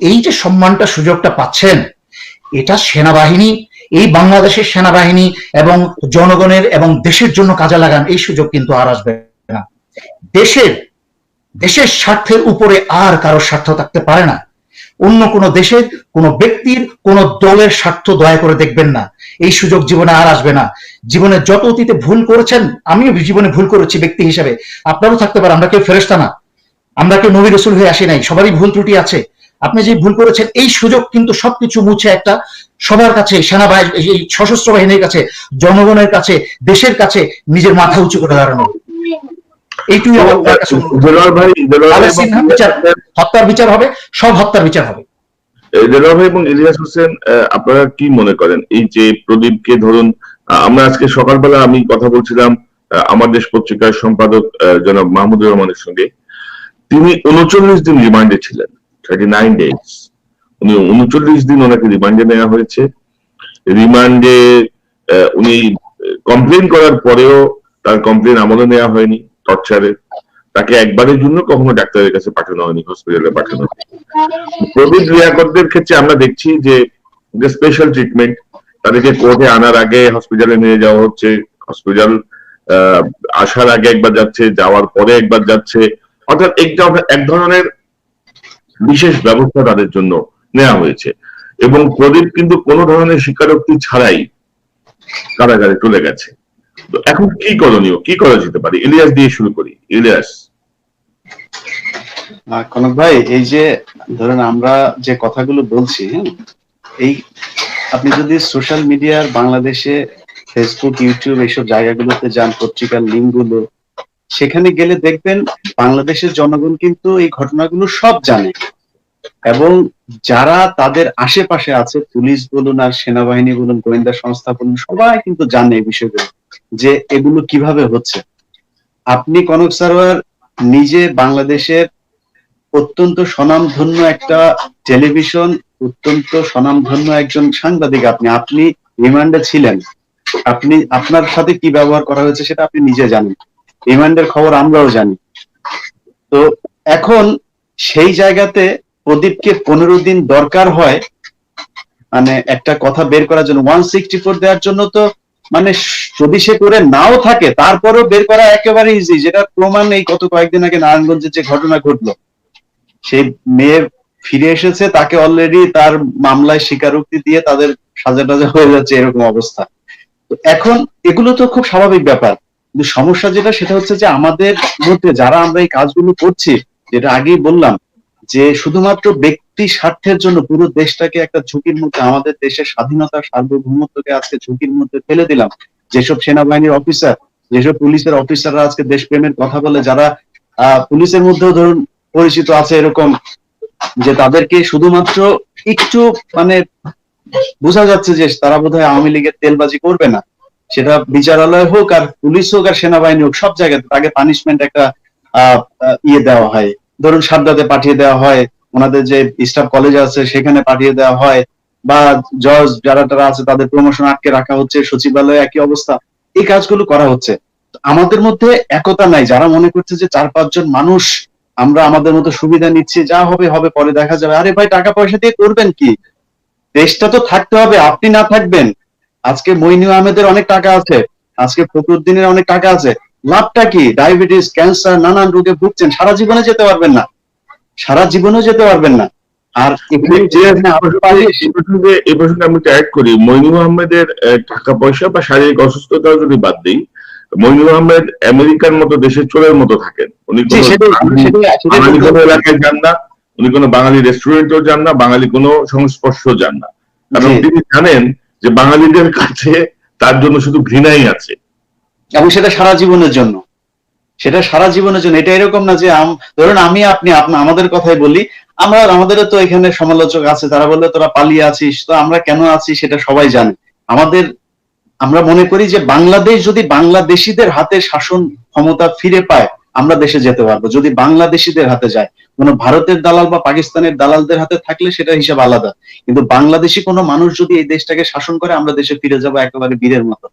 এই যে সম্মানটা, সুযোগটা পাচ্ছেন, এটা সেনাবাহিনী, এই বাংলাদেশের সেনাবাহিনী এবং জনগণের এবং দেশের জন্য কাজে লাগান, এই সুযোগ কিন্তু আর আসবে না। দেশের দেশের স্বার্থের উপরে আর কারও স্বার্থ থাকতে পারে না। অন্য কোনো দেশের, কোনো ব্যক্তির, কোনো দলের স্বার্থ দয়া করে দেখবেন না। এই সুযোগ জীবনে আর আসবে না। জীবনে যত অতীতে ভুল করেছেন, আমিও জীবনে ভুল করেছি ব্যক্তি হিসেবে। আপনারও থাকতে পারে, আমরা কেউ ফেরেস্তা না। আমরা কেউ নবী রসুল হয়ে আসি নাই, সবারই ভুল ত্রুটি আছে। আপনি যে ভুল করেছেন এই সুযোগ কিন্তু সবকিছু মুছে একটা সবার কাছে সেনাবাহিনী এই সশস্ত্র বাহিনীর কাছে জনগণের কাছে দেশের কাছে নিজের মাথা উঁচু করে দাঁড়ানো। এইটুই আমার কাছে হত্যার বিচার হবে সব হত্যার বিচার হবে। দেলোয়ার ভাই এবং ইলিয়াস হোসেন আপনারা কি মনে করেন? এই যে প্রদীপকে ধরুন আমরা আজকে সকালবেলা আমি কথা বলছিলাম আমার দেশ পত্রিকার সম্পাদক জনাব মাহমুদুর রহমানের সঙ্গে। তিনি উনচল্লিশ দিন রিমান্ডে ছিলেন। থার্টি নাইন ডেজ উনি উনচল্লিশ দিন ওনাকে রিমান্ডে নেওয়া হয়েছে। রিমান্ডে উনি কমপ্লেন করার পরেও তার কমপ্লেন আমলে নেওয়া হয়নি টর্চারের তাকে একবারের জন্য কখনো ডাক্তারের কাছে পাঠানো হয়নি হসপিটালে পাঠানো প্রবীণ লিয়াকতদের ক্ষেত্রে আমরা দেখছি যে যে স্পেশাল ট্রিটমেন্ট তাদেরকে কোর্টে আনার আগে হসপিটালে নিয়ে যাওয়া হচ্ছে। হসপিটাল আসার আগে একবার যাচ্ছে, যাওয়ার পরে একবার যাচ্ছে। অর্থাৎ এক ধরনের বিশেষ ব্যবস্থা তাদের জন্য নেওয়া হয়েছে। এবং প্রদীপ কিন্তু কোনো ধরনের স্বীকারোক্তি ছাড়াই কারাগারে চলে গেছে। তো এখন কি করণীয়? কি করা যেতে পারে? ইলিয়াস দিয়ে শুরু করি। ইলিয়াস। কনক ভাই এই যে ধরেন আমরা যে কথাগুলো বলছি হ্যাঁ, এই আপনি যদি সোশ্যাল মিডিয়ার বাংলাদেশে ফেসবুক ইউটিউব এইসব জায়গাগুলোতে যান পত্রিকার লিঙ্কগুলো সেখানে গেলে দেখবেন বাংলাদেশের জনগণ কিন্তু এই ঘটনাগুলো সব জানে। এবং যারা তাদের আশেপাশে আছে, পুলিশ বলুন আর সেনাবাহিনী বলুন, গোয়েন্দা সংস্থা বলুন, সবাই কিন্তু জানে এই বিষয়গুলো, যে এগুলো কীভাবে হচ্ছে। আপনি কনক সারোয়ার নিজে বাংলাদেশের অত্যন্ত স্বনামধন্য একটা টেলিভিশন, অত্যন্ত স্বনামধন্য একজন সাংবাদিক আপনি আপনি রিমান্ডে ছিলেন। আপনি, আপনার সাথে কি ব্যবহার করা হয়েছে সেটা আপনি নিজে জানেন। রিমান্ডের খবর আমরাও জানি। তো এখন সেই জায়গাতে প্রদীপকে পনেরো দিন দরকার হয় মানে একটা কথা বের করার জন্য। ওয়ান সিক্সটি ফোর দেওয়ার জন্য তো মানে যদি সে করে নাও থাকে, তারপরেও বের করা একেবারে ইজি যেটা প্রমাণ এই গত কয়েকদিন আগে নারায়ণগঞ্জে যে ঘটনা ঘটলো। সেই মেয়ে ফিরে এসেছে, তাকে অলরেডি তার মামলায় স্বীকারোক্তি দিয়ে তাদের সাজা টাজা হয়ে যাচ্ছে, এরকম অবস্থা। এখন এগুলো তো খুব স্বাভাবিক ব্যাপার। কিন্তু সমস্যা যেটা, সেটা হচ্ছে যে আমাদের মধ্যে যারা আমরা এই কাজগুলো করছি, যেটা আগেই বললাম, যে শুধুমাত্র ব্যক্তি স্বার্থের জন্য পুরো দেশটাকে একটা ঝুঁকির মধ্যে, আমাদের দেশের স্বাধীনতা, সার্বভৌমত্বকে আজকে ঝুঁকির মধ্যে ফেলে দিলাম। যেসব সেনাবাহিনীর অফিসার যেসব পুলিশের অফিসাররা আজকে দেশপ্রেমের কথা বলে, যারা পুলিশের মধ্যেও ধরুন পরিচিত আছে এরকম, যে তাদেরকে শুধুমাত্র একটু মানে বোঝা যাচ্ছে যে তারা বোধহয় আওয়ামী লীগের তেলবাজি করবে না। সেটা বিচারালয় হোক আর পুলিশ হোক আর সেনাবাহিনী হোক, সব জায়গাতে তাকে পানিশমেন্ট একটা ইয়ে দেওয়া হয়। ধরুন সাদ্দাতে পাঠিয়ে দেওয়া হয়, ওনাদের যে স্টাফ কলেজ আছে সেখানে পাঠিয়ে দেওয়া হয়, বা জজ যারা তারা আছে তাদের প্রমোশন আটকে রাখা হচ্ছে, সচিবালয়ে একই অবস্থা, এই কাজগুলো করা হচ্ছে। আমাদের মধ্যে একতা নাই, যারা মনে করছে যে চার পাঁচজন মানুষ, আমরা আমাদের মতো সুবিধা নিচ্ছি, যা হবে হবে, পরে দেখা যাবে। আরে ভাই, টাকা পয়সা দিয়ে করবেন কি? দেশটা তো থাকতে হবে, আপনি না থাকবেন। আজকে মইনু আহমেদের অনেক টাকা আছে আজকে ফখরুদ্দিনের অনেক টাকা আছে। লাভটা কি? ডায়াবেটিস ক্যান্সার নানান রোগে ভুগছেন সারা জীবনে যেতে পারবেন না। সারা জীবনেও যেতে পারবেন না। আর এই প্রসঙ্গে আমি অ্যাড করি। মইনুল আহমেদের টাকা পয়সা বা শারীরিক অসুস্থতা যদি বাদ দিই আহমেদ আমেরিকার মতো দেশের চোরের মতো থাকেন। উনি কোনো। এলাকায় যান না উনি কোনো বাঙালি রেস্টুরেন্টেও যান না বাঙালি কোনো সংস্পর্শ যান না। কারণ তিনি জানেন যে বাঙালিদের কাছে তার জন্য শুধু ঘৃণাই আছে। এবং সেটা সারা জীবনের জন্য। সেটা সারা জীবনের জন্য। এটা এরকম না যে ধরুন আমি, আপনি আমাদের কথাই বলি, আমরা আমাদেরও তো এখানে সমালোচক আছে, তারা বললে, তোরা পালিয়ে আছিস, তো আমরা কেন আছি সেটা সবাই জানে। আমাদের, আমরা মনে করি যে বাংলাদেশ যদি বাংলাদেশিদের হাতে শাসন ক্ষমতা ফিরে পায়, আমরা দেশে যেতে পারব। যদি বাংলাদেশিদের হাতে যায় কোনো ভারতের দালাল বা পাকিস্তানের দালালদের হাতে থাকলে সেটা হিসাব আলাদা। কিন্তু বাংলাদেশি কোনো মানুষ যদি এই দেশটাকে শাসন করে, আমরা দেশে ফিরে যাব একেবারে বীরের মতো।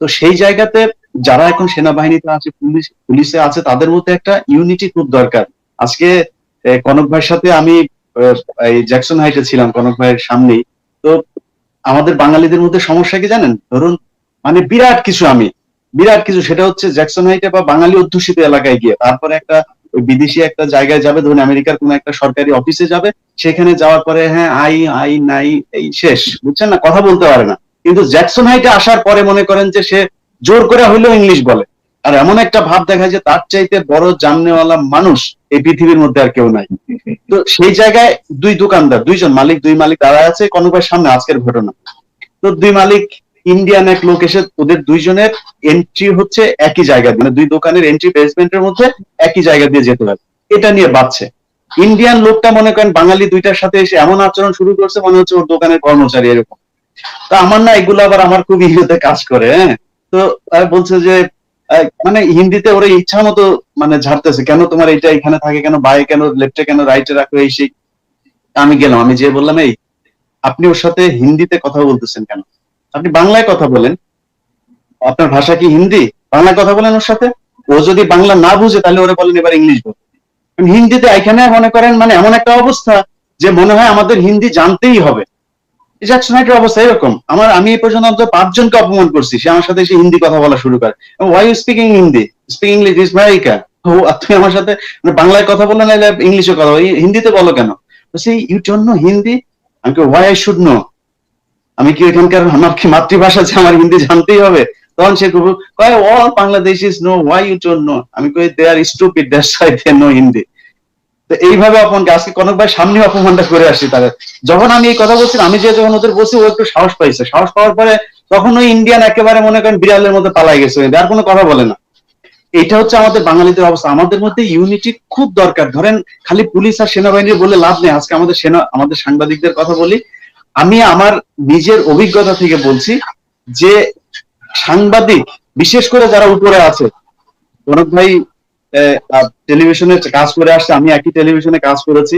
তো সেই জায়গাতে যারা এখন সেনাবাহিনীতে আছে, পুলিশ, পুলিশে আছে, তাদের মধ্যে একটা ইউনিটি খুব দরকার। আজকে কনক ভাইয়ের সাথে আমি এই জ্যাকসন হাইটে ছিলাম, কনক ভাইয়ের সামনেই। তো আমাদের বাঙালিদের মধ্যে সমস্যা কি জানেন? ধরুন মানে বিরাট কিছু আমি, বিরাট কিছু। সেটা হচ্ছে জ্যাকসন হাইটে বা বাঙালি অধ্যুষিত এলাকায় গিয়ে। তারপরে একটা ওই বিদেশি একটা জায়গায় যাবে, ধরুন আমেরিকার কোন একটা সরকারি অফিসে যাবে, সেখানে যাওয়ার পরে হ্যাঁ আই আই, নাই, এই শেষ, বুঝছেন না? কথা বলতে পারে না। কিন্তু জ্যাকসন হাইটে আসার পরে মনে করেন যে সে জোর করে হইলেও ইংলিশ বলে। আর এমন একটা ভাব দেখা যায় তার চাইতে বড় জাননেওয়ালা মানুষ এই পৃথিবীর মধ্যে আর কেউ নাই। তো সেই জায়গায় দুই দোকানদার, দুইজন মালিক, দুই মালিক তারা আছে কনকের সামনে আজকের ঘটনা। তো দুই মালিক ইন্ডিয়ান এক লোক এসে ওদের দুইজনের এন্ট্রি হচ্ছে একই জায়গা দিয়ে মানে দুই দোকানের এন্ট্রি বেসমেন্টের মধ্যে একই জায়গা দিয়ে যেতে হবে। এটা নিয়ে বাঁচছে। ইন্ডিয়ান লোকটা মনে করেন বাঙালি দুইটার সাথে এসে এমন আচরণ শুরু করছে, মনে হচ্ছে ওর দোকানের কর্মচারী এরকম। তা আমার না এগুলো আবার আমার খুব ইয়েতে কাজ করে হ্যাঁ? তো বলছে যে মানে হিন্দিতে ওরা ইচ্ছা মতো মানে ঝাড়তেছে, কেন তোমার এটা এখানে থাকে কেন, বাই কেন, লেফটে কেন, রাইটে রাখো, এই সেই। আমি গেলাম, আমি যে বললাম, এই, আপনি ওর সাথে হিন্দিতে কথা বলতেছেন কেন? আপনি বাংলায় কথা বলেন, আপনার ভাষা কি হিন্দি? বাংলায় কথা বলেন ওর সাথে? ও যদি বাংলা না বুঝে, তাহলে ওরা বলেন এবার ইংলিশ বল। হিন্দিতে এখানে মনে করেন মানে এমন একটা অবস্থা যে মনে হয় আমাদের হিন্দি জানতেই হবে। হাইটের অবস্থা এরকম। আমার, আমি এই পর্যন্ত পাঁচজনকে অপমান করছি, সে আমার সাথে এসে হিন্দি কথা বলা শুরু করে। Why speaking Hindi speak English is America ও তুমি আমার সাথে মানে বাংলায় কথা বলে না ইংলিশে কথা হিন্দিতে বলো কেন? সেই ইউ নো হিন্দি আমি ওয়াই শুড নো আমি কি এখানকার আমার কি মাতৃভাষা আছে আমার হিন্দি জানতেই হবে? তখন সে খুব কয় all Bangladesh is no why you don't know আমি কই they are stupid that's why they know Hindi তো এইভাবে অপমানকে আজকে কনক ভাই সামনে অপমানটা করে আসছি তাদের। যখন আমি এই কথা বলছি আমি যে যখন ওদের বলছি, ও একটু সাহস পাইছে। সাহস পাওয়ার পরে তখন ওই ইন্ডিয়ান একেবারে মনে করেন বিড়ালের মধ্যে পালাই গেছে আর কোনো কথা বলে না। এটা হচ্ছে আমাদের বাঙালিদের অবস্থা। আমাদের মধ্যে ইউনিটি খুব দরকার। ধরেন খালি পুলিশ আর সেনাবাহিনী বলে লাভ নেই। আজকে আমাদের সেনা আমাদের সাংবাদিকদের কথা বলি আমি আমার নিজের অভিজ্ঞতা থেকে বলছি যে সাংবাদিক, বিশেষ করে যারা উপরে আছে, কনক ভাই টেলিভিশনে কাজ করে আসছে, আমি একই টেলিভিশনে কাজ করেছি।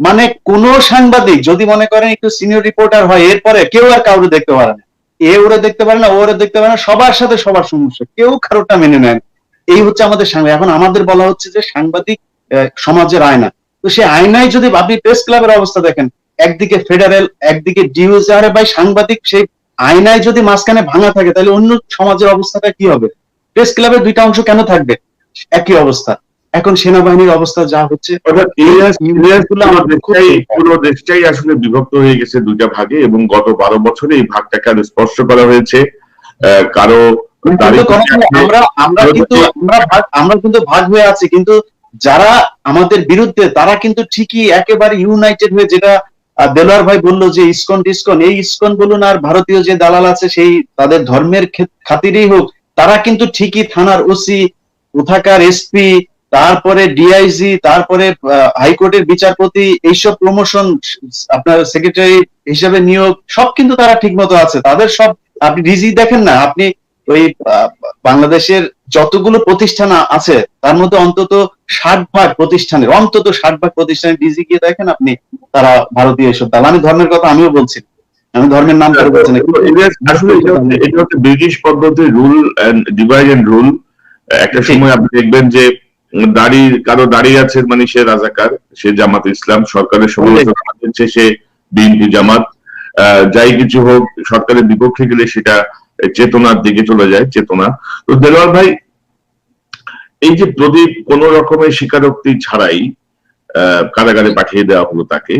মানে কোন সাংবাদিক যদি মনে করেন একটু সিনিয়র রিপোর্টার হয়, এরপরে কেউ আর কাউরে দেখতে পারে না। এ ওরে দেখতে পারে না ওরে দেখতে পারে না, সবার সাথে সবার সমস্যা, কেউ কারোটা মেনে নেয় এই হচ্ছে আমাদের সাংবাদিক। এখন আমাদের বলা হচ্ছে যে সাংবাদিক সমাজের আয়না। তো সেই আয়নায় যদি আপনি প্রেস ক্লাবের অবস্থা দেখেন একদিকে ফেডারেল একদিকে ডিউজ আরে ভাই সাংবাদিক সেই আয়নায় যদি মাঝখানে ভাঙা থাকে তাহলে অন্য সমাজের অবস্থাটা কি হবে? প্রেস ক্লাবের দুইটা অংশ কেন থাকবে? একই অবস্থা। এখন সেনাবাহিনীর অবস্থা যা হচ্ছে পুরো দেশটাই আসলে বিভক্ত হয়ে গেছে দুইটা ভাগে এবং গত বারো বছরে এই ভাগটাকে আরও স্পষ্ট করা হয়েছে। কারও আমরা আমরা কিন্তু আমরা ভাগ আমরা কিন্তু ভাগ হয়ে আছি কিন্তু যারা আমাদের বিরুদ্ধে তারা কিন্তু ঠিকই একেবারে ইউনাইটেড হয়ে যেটা দেলোয়ার ভাই বলল যে, ইস্কন টিসকন, এই ইস্কন বলুন আর ভারতীয় যে দালাল আছে, সেই তাদের ধর্মের খাতিরেই হোক, তারা কিন্তু ঠিকই থানার ওসি, কোথাকার এসপি, তারপরে ডিআইজি, তারপরে হাইকোর্টের বিচারপতি, এইসব প্রমোশন আপনার সেক্রেটারি হিসেবে নিয়োগ, সব কিন্তু তারা ঠিক মতো আছে। তাদের সব, আপনি ডিজি দেখেন না, আপনি ওই বাংলাদেশের যতগুলো প্রতিষ্ঠান আছে তার মধ্যে অন্তত ষাট ভাগ প্রতিষ্ঠানের অন্তত ষাট ভাগ প্রতিষ্ঠানের ডিজি গিয়ে দেখেন আপনি তারা ভারতীয় এসব আমি ধর্মের কথা আমিও বলছি। আমি ধর্মের নাম করে বলছি না। আসলে এটা হচ্ছে- ব্রিটিশ পদ্ধতির rule and divide and rule একটা সময় আপনি দেখবেন যে দাড়ি কারও দাঁড়িয়ে আছে মানে সে রাজাকার সে জামাত ইসলাম সরকারের সমালোচনা করছে সে বিএনপি জামাত। আহ, যাই কিছু হোক সরকারের বিপক্ষে গেলে সেটা চেতনার দিকে চলে যায়, চেতনা। তো দেলোয়ার ভাই, এই যে প্রদীপ কোন রকমের স্বীকারোক্তি ছাড়াই কারাগারে পাঠিয়ে দেওয়া হলো তাকে,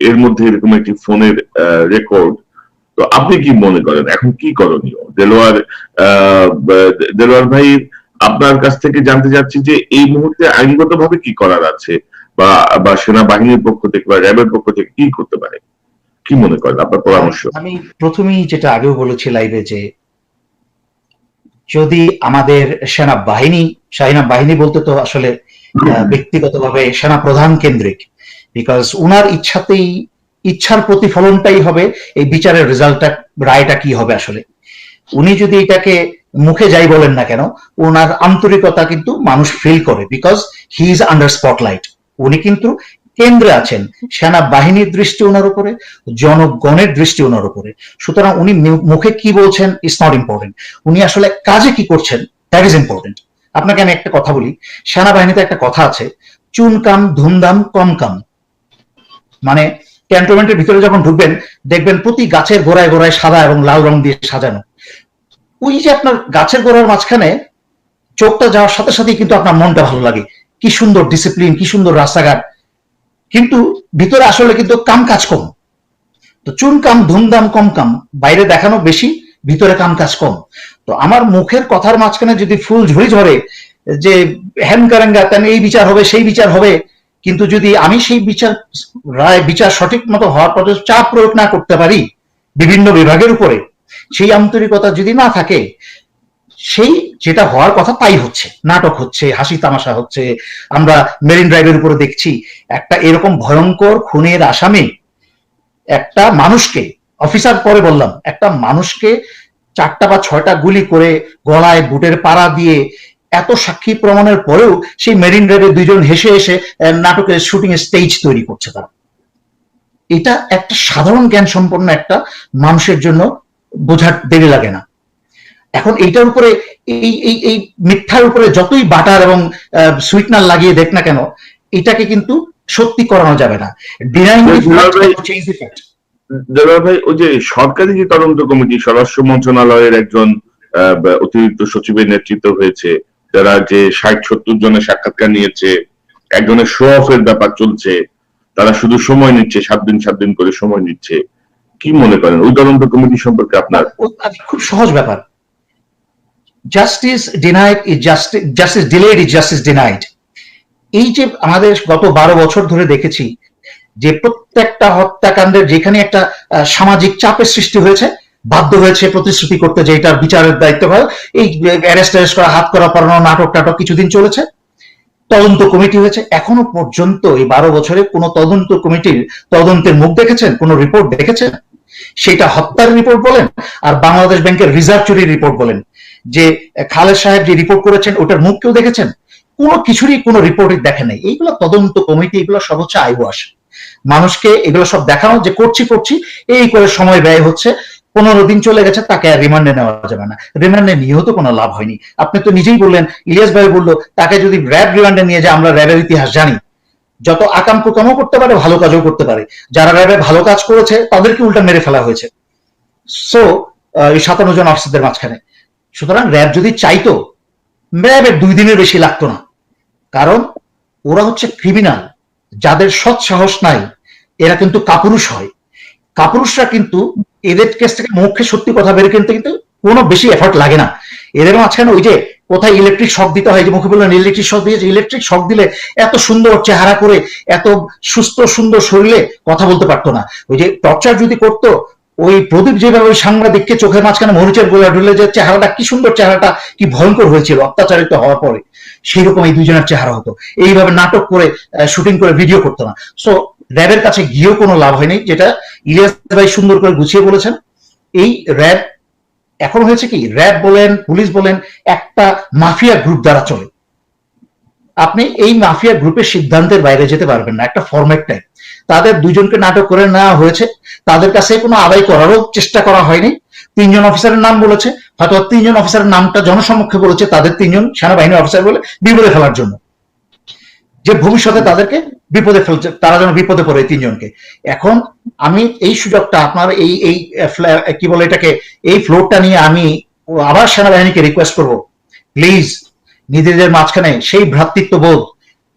এর মধ্যে এরকম একটি ফোনের রেকর্ড তো আপনি কি মনে করেন? এখন কি করণীয়? দেলোয়ার দেলোয়ার ভাই, আপনার কাছ থেকে জানতে চাচ্ছি যে এই মুহূর্তে আইনগত ভাবে কি করার আছে? বা বা সেনাবাহিনীর পক্ষ থেকে বা র্যাবের পক্ষ থেকে কি করতে পারে? কি মনে করেন আপনার পরামর্শ? আমি প্রথমেই যেটা আগেও বলেছি লাইভে যে যদি আমাদের সেনা বাহিনী সেনা বাহিনী বলতে তো আসলে ব্যক্তিগতভাবে সেনা প্রধান কেন্দ্রিক বিকজ উনার ইচ্ছাতেই ইচ্ছার প্রতিফলনটাই হবে এই বিচারের রেজাল্টটা রায়টা কি হবে আসলে। উনি যদি এটাকে মুখে যাই বলেন না কেন ওনার আন্তরিকতা কিন্তু মানুষ ফিল করে because he is under spotlight উনি কিন্তু কেন্দ্রে আছেন। সেনা বাহিনীর দৃষ্টি ওনার উপরে, জনগণের দৃষ্টি ওনার উপরে। সুতরাং উনি মুখে কি বলছেন ইজ নট ইম্পর্টেন্ট উনি আসলে কাজে কি করছেন দ্যাট ইজ ইম্পর্টেন্ট আপনাকে আমি একটা কথা বলি, সেনাবাহিনীতে একটা কথা আছে চুন কাম ধুমধাম কম কাম মানে ক্যান্টনমেন্টের ভিতরে যখন ঢুকবেন, দেখবেন প্রতি গাছের গোড়ায় গোড়ায় সাদা এবং লাল রং দিয়ে সাজানো। ওই যে আপনার গাছের গোড়ার মাঝখানে চোখটা যাওয়ার সাথে সাথেই কিন্তু আপনার মনটা ভালো লাগে। কি সুন্দর ডিসিপ্লিন কি সুন্দর রাস্তাঘাট। কিন্তু ভিতরে আসলে কিন্তু কাম কাজ কম। তো চুন কাম ধুমধাম কম কাম, বাইরে দেখানো বেশি, ভিতরে কাম কাজ কম। তো আমার মুখের কথার মাঝখানে যদি ফুল ঝরে ঝরে যে হ্যান কারেঙ্গা, তেন এই বিচার হবে, সেই বিচার হবে, কিন্তু যদি আমি সেই বিচার, রায়, বিচার সঠিক মতো হওয়ার পর চাপ প্রয়োগ না করতে পারি বিভিন্ন বিভাগের উপরে, সেই আন্তরিকতা যদি না থাকে সেই যেটা হওয়ার কথা তাই হচ্ছে। নাটক হচ্ছে হাসি তামাশা হচ্ছে আমরা মেরিন ড্রাইভের উপরে দেখছি একটা এরকম ভয়ঙ্কর খুনের আসামি একটা মানুষকে অফিসার পরে বললাম একটা মানুষকে চারটা বা ছয়টা গুলি করে গলায় বুটের পাড়া দিয়ে এত সাক্ষী প্রমাণের পরেও সেই মেরিন ড্রাইভে দুইজন হেসে আহ, নাটকের শুটিং স্টেজ তৈরি করছে তারা। এটা একটা সাধারণ জ্ঞান সম্পন্ন একটা মানুষের জন্য বোঝার দেরি লাগে না। এখন এইটার উপরে এই এই এই মিথ্যার উপরে যতই বাটার এবং সুইটনার লাগিয়ে দেখ না কেন এটাকে কিন্তু সত্যি করানো যাবে না। ডিনাইং ভাই- দেলোয়ার ভাই ওই যে সরকারি যে তদন্ত কমিটি স্বরাষ্ট্র মন্ত্রণালয়ের একজন অতিরিক্ত সচিবের নেতৃত্ব হয়েছে যারা যে ষাট সত্তর জনের সাক্ষাৎকার নিয়েছে একজনের শো অফের ব্যাপার চলছে তারা শুধু সময় নিচ্ছে সাত দিন সাত দিন করে সময় নিচ্ছে। কি মনে করেন? ওই তদন্ত কমিটি সম্পর্কে আপনার? খুব সহজ ব্যাপার। Justice denied is justice delayed is justice denied এই যে আমাদের গত বারো বছর ধরে দেখেছি যে প্রত্যেকটা হত্যাকাণ্ডের যেখানে একটা সামাজিক চাপের সৃষ্টি হয়েছে, বাধ্য হয়েছে প্রতিশ্রুতি করতে যে এটার বিচারের দায়িত্ব হয় এই অ্যারেস্ট অ্যারেস্ট করা, হাত করা পড়ানো নাটক, টাটক কিছুদিন চলেছে, তদন্ত কমিটি হয়েছে, এখনও পর্যন্ত এই বারো বছরে কোন তদন্ত কমিটির তদন্তের মুখ দেখেছেন, কোন রিপোর্ট দেখেছেন? সেটা হত্যার রিপোর্ট বলেন, আর বাংলাদেশ ব্যাংকের রিজার্ভ চুরির রিপোর্ট বলেন। যে খালেদ সাহেব যে রিপোর্ট করেছেন, ওটার মুখ কেউ দেখেছেন? কোনো কিছুরই কোনো রিপোর্টই দেখে নাই। এইগুলো তদন্ত কমিটি, এগুলো সব হচ্ছে আইওয়াস মানুষকে এগুলো সব দেখানো যে করছি করছি, এই করে সময় ব্যয় হচ্ছে। পনেরো দিন চলে গেছে, তাকে আর রিমান্ডে নেওয়া যাবে না। রিমান্ডে নিয়েও তো কোনো লাভ হয়নি। আপনি তো নিজেই বললেন, ইলিয়াস ভাই বলল, তাকে যদি র্যাব রিমান্ডে নিয়ে যায়, আমরা র্যাবের ইতিহাস জানি। যত আকাম কুকামও করতে পারে, ভালো কাজও করতে পারে। যারা র্যাবে ভালো কাজ করেছে, তাদেরকে উল্টা মেরে ফেলা হয়েছে। সো এই সাতান্ন জন অফিসারদের মাঝখানে। সুতরাং র্যাব যদি চাইতো, র্যাবের দুই দিনের বেশি লাগতো না। কারণ ওরা হচ্ছে ক্রিমিনাল যাদের সৎ সাহস নাই, এরা কিন্তু কাপুরুষ হয়। কাপুরুষরা কিন্তু এদের কেস থেকে মুখে সত্যি কথা বের কিনতে কিন্তু কোনো বেশি এফর্ট লাগে না। এদের মাঝখানে ওই যে কোথায় ইলেকট্রিক শক দিতে হয় যে মুখে বললেন ইলেকট্রিক শক দিয়েছে ইলেকট্রিক শক দিলে এত সুন্দর চেহারা করে, এত সুস্থ সুন্দর শরীরে কথা বলতে পারতো না। ওই যে টর্চার যদি করতো ওই প্রদীপ যেভাবে ওই সাংবাদিককে চোখের মাঝখানে মরিচের গোলা ঢুলে যে চেহারাটা কি সুন্দর, চেহারাটা কি ভয়ঙ্কর হয়েছিল অত্যাচারিত হওয়ার পরে সেই রকম এই দুজনের চেহারা হতো। এইভাবে নাটক করে শুটিং করে ভিডিও করতো না। সো র্যাবের কাছে গিয়েও কোনো লাভ হয়নি, যেটা ইলিয়াস ভাই সুন্দর করে গুছিয়ে বলেছেন। এই র্যাব, এখন হয়েছে কি? র্যাব বলেন, পুলিশ বলেন, একটা মাফিয়া গ্রুপ দ্বারা চলে। আপনি এই মাফিয়া গ্রুপের সিদ্ধান্তের বাইরে যেতে পারবেন না, একটা ফরম্যাট টাইপ তাদের দুজনকে নাটক করে নেওয়া হয়েছে। তাদের কাছে কোনো আদায় করারও চেষ্টা করা হয়নি। তিনজন অফিসারের নাম বলেছে, হয়তো তিনজন অফিসারের নামটা জনসমক্ষে বলেছে তাদের তিনজন সেনাবাহিনী অফিসার বলে বিপদে ফেলার জন্য। যে ভবিষ্যতে তাদেরকে বিপদে ফেলছে, তারা যেন বিপদে পড়ে তিনজনকে। এখন আমি এই সুযোগটা আপনার এই এই কি বলে এটাকে, এই ফ্লোরটা নিয়ে আমি আবার সেনাবাহিনীকে রিকোয়েস্ট করব। প্লিজ নিজেদের মাঝখানে সেই ভ্রাতৃত্ব বোধ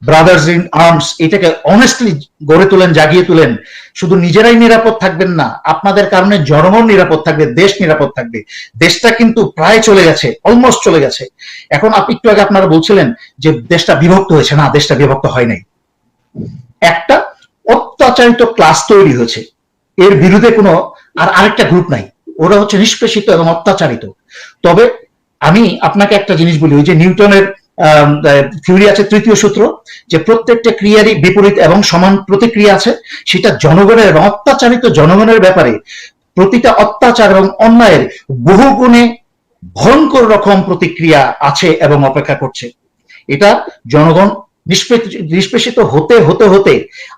ব্রাদার্স ইন আর্মস এটাকে অনেস্টলি গড়ে তোলেন, জাগিয়ে তোলেন। শুধু নিজেরাই নিরাপদ থাকবেন না, আপনাদের কারণে জনগণ নিরাপদ থাকবে, দেশ নিরাপদ থাকবে। দেশটা কিন্তু প্রায় চলে গেছে অলমোস্ট চলে গেছে। এখন আপনি একটু আগে আপনারা বলছিলেন যে দেশটা বিভক্ত হয়েছে। না, দেশটা বিভক্ত হয় নাই। একটা অত্যাচারিত ক্লাস তৈরি হয়েছে। এর বিরুদ্ধে কোনো আর আরেকটা গ্রুপ নাই। ওরা হচ্ছে নিষ্পেষিত এবং অত্যাচারিত। তবে আমি আপনাকে একটা জিনিস বলি, ওই যে নিউটনের থিওরি আছে, তৃতীয় সূত্র, যে প্রত্যেকটা ক্রিয়ারই বিপরীত এবং সমান প্রতিক্রিয়া আছে, সেটা জনগণের এবং অত্যাচারিত জনগণের ব্যাপারে প্রতিটা অত্যাচার এবং অন্যায়ের বহু গুণে ভয়ঙ্কর রকম প্রতিক্রিয়া আছে এবং অপেক্ষা করছে। এটা জনগণ নিষ্পেষিত হতে হতে হতে,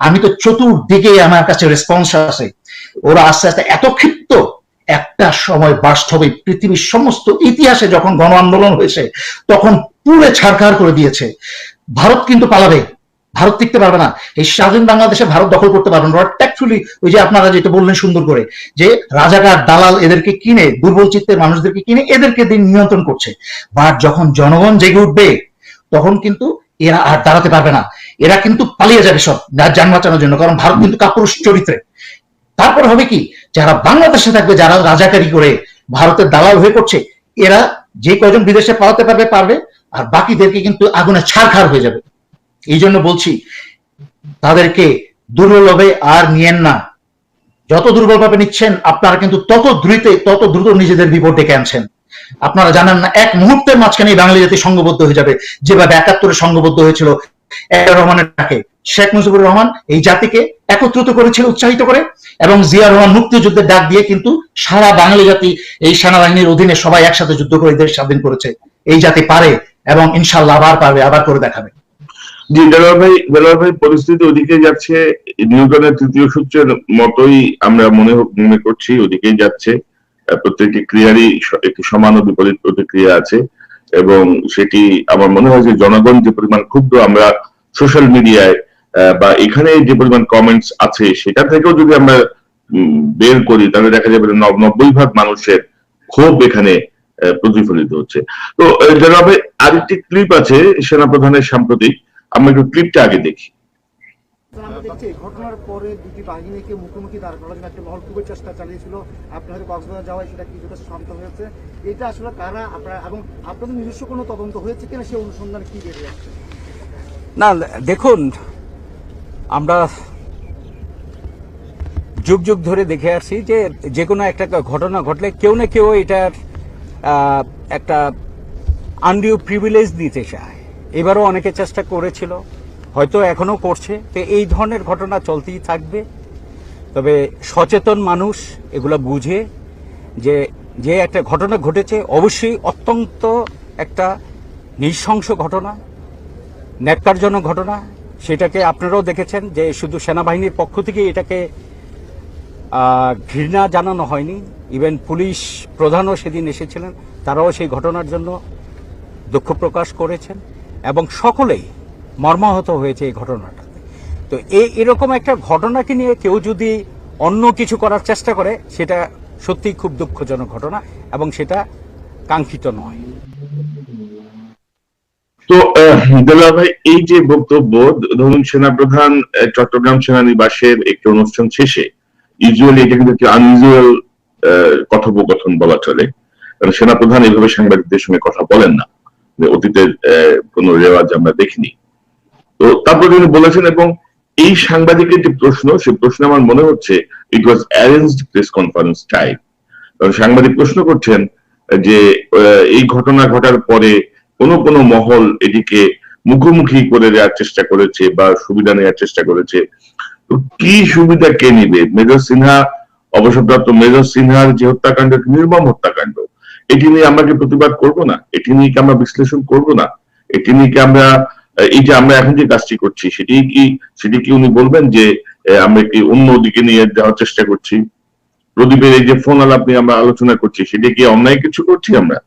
আমি তো চতুর্দিকে আমার কাছে রেসপন্স আছে ওরা আস্তে আস্তে এত ক্ষিপ্ত, একটা সময় বাস্তবে পৃথিবীর সমস্ত ইতিহাসে যখন গণ আন্দোলন হয়েছে, তখন পুরে ছাড়খাড় করে দিয়েছে। ভারত কিন্তু পালাবে। ভারত টিকতে পারবে না। এই স্বাধীন বাংলাদেশে ভারত দখল করতে পারবে না। ট্যাকচুয়ালি ওই যে আপনারা যেটা বললেন সুন্দর করে, যে রাজাকার দালাল এদেরকে কিনে, দুর্বল চিত্তের মানুষদেরকে কিনে, এদেরকে দিন নিয়ন্ত্রণ করছে। বাট যখন জনগণ জেগে উঠবে, তখন কিন্তু এরা আর দাঁড়াতে পারবে না। এরা কিন্তু পালিয়ে যাবে সব যান বাঁচানোর জন্য। কারণ ভারত কিন্তু কাপুরুষ চরিত্রে। তারপর হবে কি, যারা বাংলাদেশে থাকবে, যারা রাজাকারি করে ভারতের দালাল হয়ে করছে এরা যে কয়জন বিদেশে পালাতে পারবে পারবে আর বাকিদেরকে কিন্তু আগুনে ছাড়খাড় হয়ে যাবে। এই জন্য বলছি, তাদেরকে দুর্বল হবে আর নিয়েন না। যত দুর্বলভাবে নিচ্ছেন, আপনারা কিন্তু তত দ্রুত তত দ্রুত নিজেদের বিপদ ডেকে আনছেন। আপনারা জানেন না, এক মুহূর্তের মাঝখানে বাঙালি জাতি সংঘবদ্ধ হয়ে যাবে। যেভাবে একাত্তরে সংঘবদ্ধ হয়েছিল রহমানের ডাকে। শেখ মুজিবুর রহমান এই জাতিকে একত্রিত করেছিল, উৎসাহিত করে, এবং জিয়া রহমান মুক্তিযুদ্ধের ডাক দিয়ে কিন্তু সারা বাঙালি জাতি এই সেনাবাহিনীর অধীনে সবাই একসাথে যুদ্ধ করে দেশ স্বাধীন করেছে। এই জাতি পারে এবং ইনশাল্লাহ আবার পারবে, আবার করে দেখাবে। জি দেলোয়ার ভাই দেলোয়ার ভাই পরিস্থিতি ওদিকে যাচ্ছে, নিউটনের তৃতীয় সূত্রের মতোই আমরা মনে মনে করছি ওদিকেই যাচ্ছে। প্রত্যেকটি ক্রিয়ারই একটি সমান ও বিপরীত প্রতিক্রিয়া আছে এবং সেটি আমার মনে হয় যে জনগণ যে পরিমাণ ক্ষুব্ধ আমরা সোশ্যাল মিডিয়ায় বা এখানে যে পরিমাণ কমেন্টস আছে সেটা থেকেও যদি আমরা বের করি, তাহলে দেখা যাবে নব- নব্বই ভাগ মানুষের ক্ষোভ এখানে প্রতিফলিত হচ্ছে। তো জনাবে আরেকটি ক্লিপ আছে সেনাপ্রধানের সাম্প্রতিক। আমরা একটু ক্লিপটা আগে দেখি। আমরা দেখছি এই ঘটনার পরে দুটি বাহিনীকে মুখোমুখি দাঁড় করার জন্য একটা মহল চেষ্টা চালিয়েছিল। আপনি কক্সবাজার যাওয়ায় সেটা কিছুটা শান্ত হয়েছে। এটা আসলে কারা আপনার এবং আপনাদের নিজস্ব কোনো তদন্ত হয়েছে কিনা সেই অনুসন্ধানে কি বেরিয়ে আসছে? না দেখুন আমরা যুগ যুগ ধরে দেখে আসছি যে যে কোনো একটা ঘটনা ঘটলে কেউ না কেউ এটার একটা আনডিউ প্রিভিলেজ দিতে চায়। এবারও অনেকে চেষ্টা করেছিল, হয়তো এখনও করছে। তো এই ধরনের ঘটনা চলতেই থাকবে। তবে সচেতন মানুষ এগুলো বুঝে যে যে একটা ঘটনা ঘটেছে, অবশ্যই অত্যন্ত একটা নৃশংস ঘটনা, ন্যাক্কারজনক ঘটনা। সেটাকে আপনারাও দেখেছেন যে শুধু সেনাবাহিনীর পক্ষ থেকে এটাকে ঘৃণা জানানো হয়নি। ইভেন পুলিশ প্রধানও সেদিন এসেছিলেন, তারাও সেই ঘটনার জন্য দুঃখ প্রকাশ করেছেন এবং সকলেই মর্মাহত হয়েছে এই ঘটনাটা তো এই এরকম একটা ঘটনাকে নিয়ে কেউ যদি অন্য কিছু করার চেষ্টা করে, সেটা সত্যিই খুব দুঃখজনক ঘটনা এবং সেটা কাঙ্ক্ষিত নয়। তো দেলোয়ার ভাই, এই যে বক্তব্য, ধরুন সেনাপ্রধান চট্টগ্রাম সেনানিবাসের একটি অনুষ্ঠান শেষে, ইউজুয়ালি এটা কিন্তু একটি আনইউজুয়াল কথোপকথন বলা চলে। কারণ সেনাপ্রধান এইভাবে সাংবাদিকদের সঙ্গে কথা বলেন না অতীতের কোনো রেওয়াজ আমরা দেখিনি। তো তারপর তিনি বলেছেন, এবং এই সাংবাদিকের যে প্রশ্ন সেই প্রশ্ন আমার মনে হচ্ছে it was arranged press conference type কারণ সাংবাদিক প্রশ্ন করছেন যে এই ঘটনা ঘটার পরে কোন কোন মহল এটিকে মুখোমুখি করে দেওয়ার চেষ্টা করেছে বা সুবিধা নেওয়ার চেষ্টা করেছে। তো কি সুবিধা কে নিবে? মেজর সিনহা অবসরপ্রাপ্ত মেজর সিনহার যে হত্যাকাণ্ড নির্মম হত্যাকাণ্ড, এটি নিয়ে আমরা কি প্রতিবাদ করব না? এটি নিয়ে কি আমরা বিশ্লেষণ করব না? এটি নিয়ে কি আমরা, এই যে আমরা এখন যে কাজটি করছি, সেটি কি সেটি কি উনি বলবেন যে আমরা কি অন্য দিকে নিয়ে যাওয়ার চেষ্টা করছি? প্রদীপের এই যে ফোন আলাপ নিয়ে আমরা আলোচনা করছি, সেটি কি অন্যায় কিছু করছি আমরা?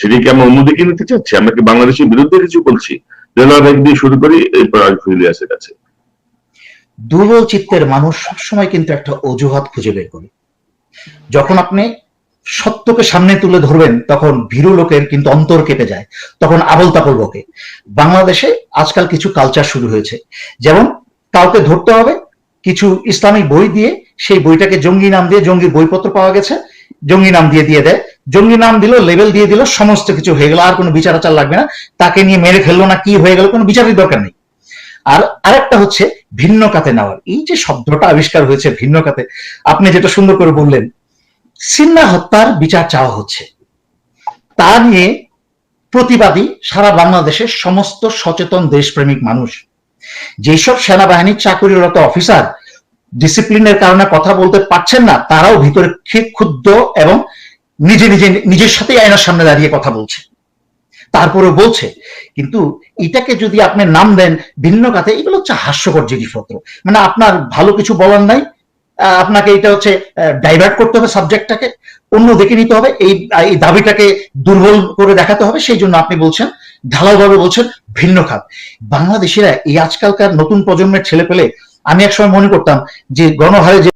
সেটি কি আমরা অন্যদিকে নিতে চাচ্ছি? আমরা কি বাংলাদেশের বিরুদ্ধে কিছু বলছি? ভাই দিয়ে শুরু করি, এরপর আসব ইলিয়াসের কাছে। দুর্বল চিত্তের মানুষ সবসময় কিন্তু একটা অজুহাত খুঁজে বের করে। যখন আপনি সত্যকে সামনে তুলে ধরবেন, তখন ভীরু লোকের কিন্তু অন্তর কেঁপে যায়, তখন আবল তাবল বকে বাংলাদেশে আজকাল কিছু কালচার শুরু হয়েছে। যেমন কাউকে ধরতে হবে, কিছু ইসলামিক বই দিয়ে সেই বইটাকে জঙ্গি নাম দিয়ে জঙ্গির বইপত্র পাওয়া গেছে, জঙ্গি নাম দিয়ে দিয়ে দেয়। জঙ্গি নাম দিল লেভেল দিয়ে দিল, সমস্ত কিছু হয়ে গেল, আর কোনো বিচার আচার লাগবে না, তাকে নিয়ে মেরে ফেলল না, কি হয়ে গেল, কোনো বিচারের দরকার নেই। আর আরেকটা হচ্ছে ভিন্ন কাতে নেওয়ার। এই যে শব্দটা আবিষ্কার হয়েছে ভিন্ন কাতে, আপনি যেটা সুন্দর করে বললেন, সিন্না হত্যার বিচার চাওয়া হচ্ছে। তা নিয়ে প্রতিবাদী সারা বাংলাদেশের সমস্ত সচেতন দেশপ্রেমিক মানুষ, যেসব সেনাবাহিনীর চাকরিরত অফিসার ডিসিপ্লিনের কারণে কথা বলতে পারছেন না, তারাও ভিতরে ক্ষুব্ধ এবং নিজে নিজে নিজের সাথেই আয়নার সামনে দাঁড়িয়ে কথা বলছে। তারপরে বলছে, কিন্তু এটাকে যদি আপনি নাম দেন ভিন্ন কাতে, এগুলো হচ্ছে হাস্যকর জিনিসপত্র। মানে আপনার ভালো কিছু বলার নাই আপনাকে এটা হচ্ছে ডাইভার্ট করতে হবে সাবজেক্টটাকে অন্য দিকে নিতে হবে, এই এই দাবিটাকে দুর্বল করে দেখাতে হবে, সেই জন্য আপনি বলছেন, ঢালাওভাবে বলছেন ভিন্ন খাত। বাংলাদেশিরা এই আজকালকার নতুন প্রজন্মের ছেলে পেলে আমি একসময় মনে করতাম যে গণহারে যে